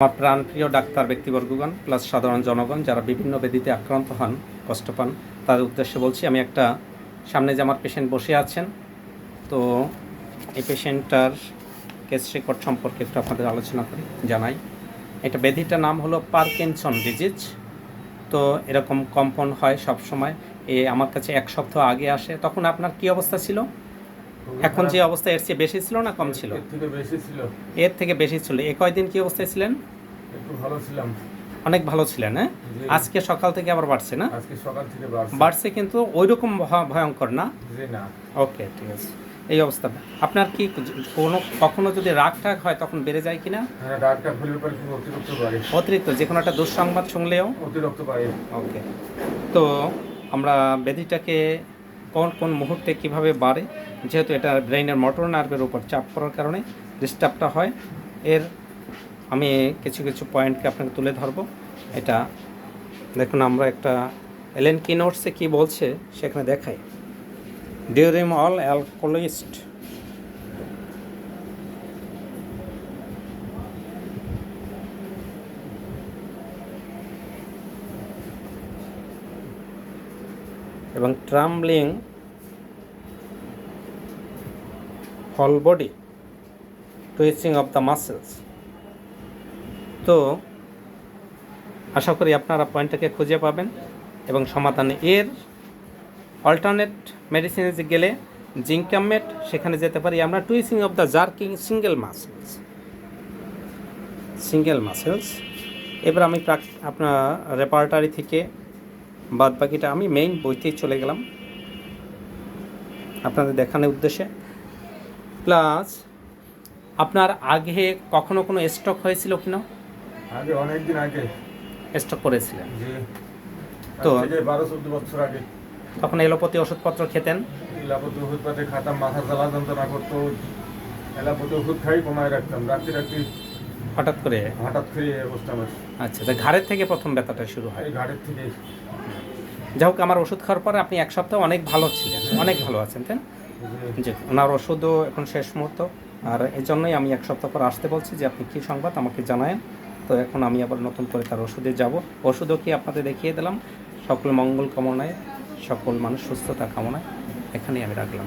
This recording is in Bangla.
আমার প্রাণপ্রিয় ডাক্তার ব্যক্তিবর্গগণ প্লাস সাধারণ জনগণ, যারা বিভিন্ন ব্যাধিতে আক্রান্ত হন, কষ্ট পান, তাদের উদ্দেশ্যে বলছি, আমি একটা সামনে যে আমার পেশেন্ট বসে আছেন, তো এই পেশেন্টটার কেস রেকর্ড সম্পর্কে একটু আপনাদের আলোচনা করি, জানাই। এটা ব্যাধিটার নাম হলো পার্কিনসন ডিজিজ তো এরকম কম্পন হয় সব সময় এ আমার কাছে এক সপ্তাহ আগে আসে, তখন আপনার কি অবস্থা ছিল? এখন যে অবস্থা এর চেয়ে বেশি ছিল না কম ছিল? এর থেকে বেশি ছিল। এর থেকে বেশি ছিল। এ কয়দিন কি অবস্থায় ছিলেন? একটু ভালো ছিলাম। অনেক ভালো ছিলেন হ্যাঁ? আজকে সকাল থেকে আবার বাড়ছে না? আজকে সকাল থেকে বাড়ছে। বাড়ছে কিন্তু ওই রকম ভয়ঙ্কর না? জি না। ওকে ঠিক আছে। এই অবস্থা। আপনার কি কোনো কখনো যদি রাগ টাগ হয় তখন বেড়ে যায় কিনা? হ্যাঁ পরে অতিরিক্ত বাড়ে। অতিরিক্ত যে কোনো একটা দুঃসংবাদ শুনলেও? অতিরিক্ত বাড়ে। ওকে। তো আমরা ব্যাধিটাকে কোন কোন মুহূর্তে কীভাবে বাড়ে, যেহেতু এটা ব্রেইনের মোটর নার্ভের উপর চাপ পড়ার কারণে ডিস্টার্বটা হয়। এর আমি কিছু কিছু পয়েন্টকে আপনাকে তুলে ধরবো। এটা দেখুন, আমরা একটা এলেন কি নোটসে কী বলছে সেখানে দেখাই। ডিউরিম অল অ্যালকোলিস্ট এবং ট্রাম্বলিং হল body twitching of the muscles তো, আশা করি আপনারা পয়েন্টটাকে খুঁজে পাবেন এবং সমাধান এর অল্টারনেট মেডিসিনে গেলে জিঙ্কামেট, সেখানে যেতে পারি আমরা twitching of the jerking single muscles single muscles এবার আমি আপনার রেপার্টারি থেকে বাদ বাকিটা আমি মেইন বইতেই চলে গেলাম। আপনাদের দেখানোর উদ্দেশ্যে। প্লাস আপনার আগে কখনো কোনো স্ট্রোক হয়েছিল কিনা? আগে অনেক দিন আগে। স্টক করেছিলেন। তো- বারো চোদ্দ বছর আগে। তখন এলোপতি ওষুধপত্র খেতেন? এলাপতি ওষুধ পাতে খাতাম মাথা জ্বালা যন্ত্রণা করতো। এলাপতি ওষুধ খাই কমায় রাখতাম। রাত্রি রাত্রি হঠাৎ করে? হঠাৎ করে অবস্থা আমার। আচ্ছা তা ঘাড়ের থেকে প্রথম ব্যথাটা শুরু হয়। এই ঘাটের থেকে। যাই হোক আমার ওষুধ খাওয়ার পরে আপনি এক সপ্তাহ অনেক ভালো ছিলেন অনেক ভালো আছেন তাই যে ওনার ওষুধও এখন শেষ মুহূর্ত। আর এই জন্যই আমি এক সপ্তাহ পর আসতে বলছি যে আপনি কী সংবাদ আমাকে জানায়েন। তো এখন আমি আবার নতুন করে তার ওষুধে যাব। ওষুধও কি আপনাদের দেখিয়ে দিলাম। সকল মঙ্গল কামনায় সকল মানুষ সুস্থতা কামনায়। এখানেই আমি রাখলাম।